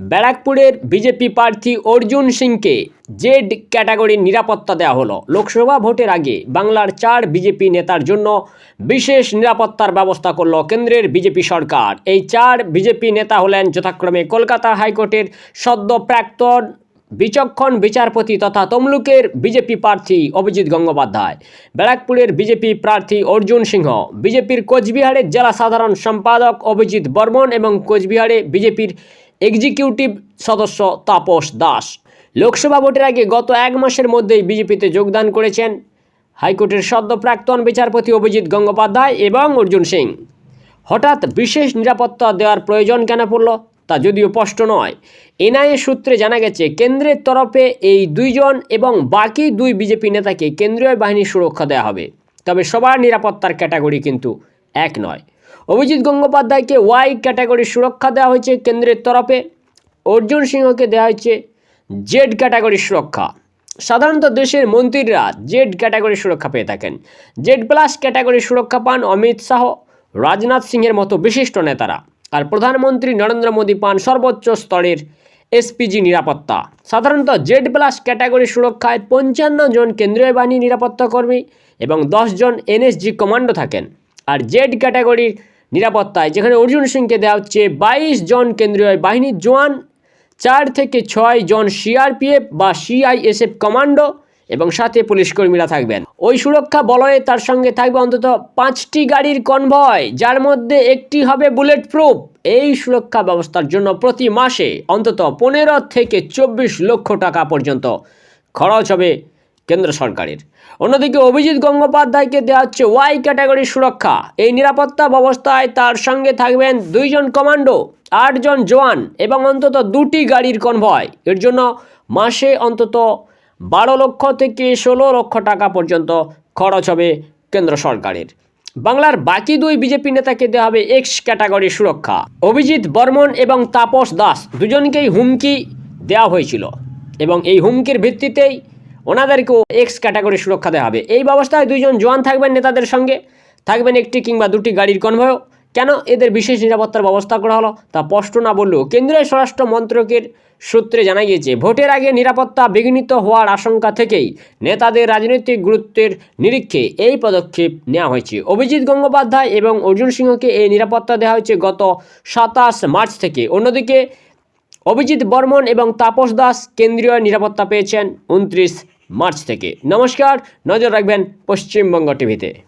ব্যারাকপুরের বিজেপি প্রার্থী অর্জুন সিংকে জেড ক্যাটাগরির নিরাপত্তা দেওয়া হলো। লোকসভা ভোটের আগে বাংলার চার বিজেপি নেতার জন্য বিশেষ নিরাপত্তার ব্যবস্থা করল কেন্দ্রের বিজেপি সরকার। এই চার বিজেপি নেতা হলেন যথাক্রমে কলকাতা হাইকোর্টের সদ্য প্রাক্তন বিচক্ষণ বিচারপতি তথা তমলুকের বিজেপি প্রার্থী অভিজিৎ গঙ্গোপাধ্যায়। ব্যারাকপুরের বিজেপি প্রার্থী অর্জুন সিংহ, বিজেপির কোচবিহারের জেলা সাধারণ সম্পাদক অভিজিৎ বর্মন এবং কোচবিহারে বিজেপির এক্সিকিউটিভ সদস্য তাপস দাস। লোকসভা ভোটের আগে গত এক মাসের মধ্যেই বিজেপিতে যোগদান করেছেন হাইকোর্টের সদ্য প্রাক্তন বিচারপতি অভিজিৎ গঙ্গোপাধ্যায় এবং অর্জুন সিং। হঠাৎ বিশেষ নিরাপত্তা দেওয়ার প্রয়োজন কেন পড়ল তা যদিও স্পষ্ট নয়। এনআইএ সূত্রে জানা গেছে, কেন্দ্রের তরফে এই দুইজন এবং বাকি দুই বিজেপি নেতাকে কেন্দ্রীয় বাহিনীর সুরক্ষা দেওয়া হবে। তবে সবার নিরাপত্তার ক্যাটাগরি কিন্তু এক নয়। অভিজিৎ গঙ্গোপাধ্যায়কে ওয়াই ক্যাটাগরির সুরক্ষা দেওয়া হয়েছে কেন্দ্রের তরফে। অর্জুন সিংহকে দেওয়া হয়েছে জেড ক্যাটাগরির সুরক্ষা। সাধারণত দেশের মন্ত্রীরা জেড ক্যাটাগরির সুরক্ষা পেয়ে থাকেন। জেড প্লাস ক্যাটাগরির সুরক্ষা পান অমিত শাহ, রাজনাথ সিংয়ের মতো বিশিষ্ট নেতারা। আর প্রধানমন্ত্রী নরেন্দ্র মোদী পান সর্বোচ্চ স্তরের এসপিজি নিরাপত্তা। সাধারণত জেড প্লাস ক্যাটাগরি সুরক্ষায় পঞ্চান্ন জন কেন্দ্রীয় বাহিনী নিরাপত্তা কর্মী এবং জন এনএসজি কমান্ডো থাকেন। আর জেড ক্যাটাগরির নিরাপত্তায়, যেখানে অর্জুন সিংকে দেওয়া হচ্ছে বাইশ জন কেন্দ্রীয় বাহিনীর জোয়ান চার থেকে ছয় জন সিআরপিএফ বা সিআইএসএফ কমান্ডো এবং সাথে পুলিশ কর্মীরা থাকবেন। ওই সুরক্ষা বলয়ে তার সঙ্গে থাকবে অন্তত পাঁচটি গাড়ির কনভয়, যার মধ্যে একটি হবে বুলেট প্রুফ এই সুরক্ষা ব্যবস্থার জন্য প্রতি মাসে অন্তত পনেরো থেকে চব্বিশ লক্ষ টাকা পর্যন্ত খরচ হবে কেন্দ্র সরকারের। অন্যদিকে অভিজিৎ গঙ্গোপাধ্যায়কে দেওয়া হচ্ছে ওয়াই ক্যাটাগরির সুরক্ষা। এই নিরাপত্তা ব্যবস্থায় তার সঙ্গে থাকবেন দুইজন কমান্ডো, আটজন জওয়ান এবং অন্তত দুটি গাড়ির কনভয়। এর জন্য মাসে অন্তত বারো লক্ষ থেকে ষোলো লক্ষ টাকা পর্যন্ত খরচ হবে কেন্দ্র সরকারের। বাংলার বাকি দুই বিজেপি নেতাকে দেওয়া হবে এক্স ক্যাটাগরির সুরক্ষা। অভিজিৎ বর্মন এবং তাপস দাস দুজনকেই হুমকি দেওয়া হয়েছিল এবং এই হুমকির ভিত্তিতেই ওনাদেরকেও এক্স ক্যাটাগরি সুরক্ষা দেওয়া হবে। এই ব্যবস্থায় দুইজন জওয়ান থাকবেন নেতাদের সঙ্গে, থাকবেন একটি কিংবা দুটি গাড়ির কনভয়ও। কেন? এদের বিশেষ নিরাপত্তার ব্যবস্থা করা হলো, তা স্পষ্ট না বললেও কেন্দ্রীয় স্বরাষ্ট্র মন্ত্রকের সূত্রে জানা গিয়েছে, ভোটের আগে নিরাপত্তা বিঘ্নিত হওয়ার আশঙ্কা থেকেই নেতাদের রাজনৈতিক গুরুত্বের নিরীক্ষে এই পদক্ষেপ নেওয়া হয়েছে। অভিজিৎ গঙ্গোপাধ্যায় এবং অর্জুন সিংহকে এই নিরাপত্তা দেওয়া হয়েছে গত সাতাশ মার্চ থেকে। অন্যদিকে অভিজিৎ বর্মন এবং তাপস দাস কেন্দ্রীয় নিরাপত্তা পেয়েছেন, উনত্রিশ মার্চ থেকে। নমস্কার নজর রাখবেন পশ্চিমবঙ্গ টিভিতে।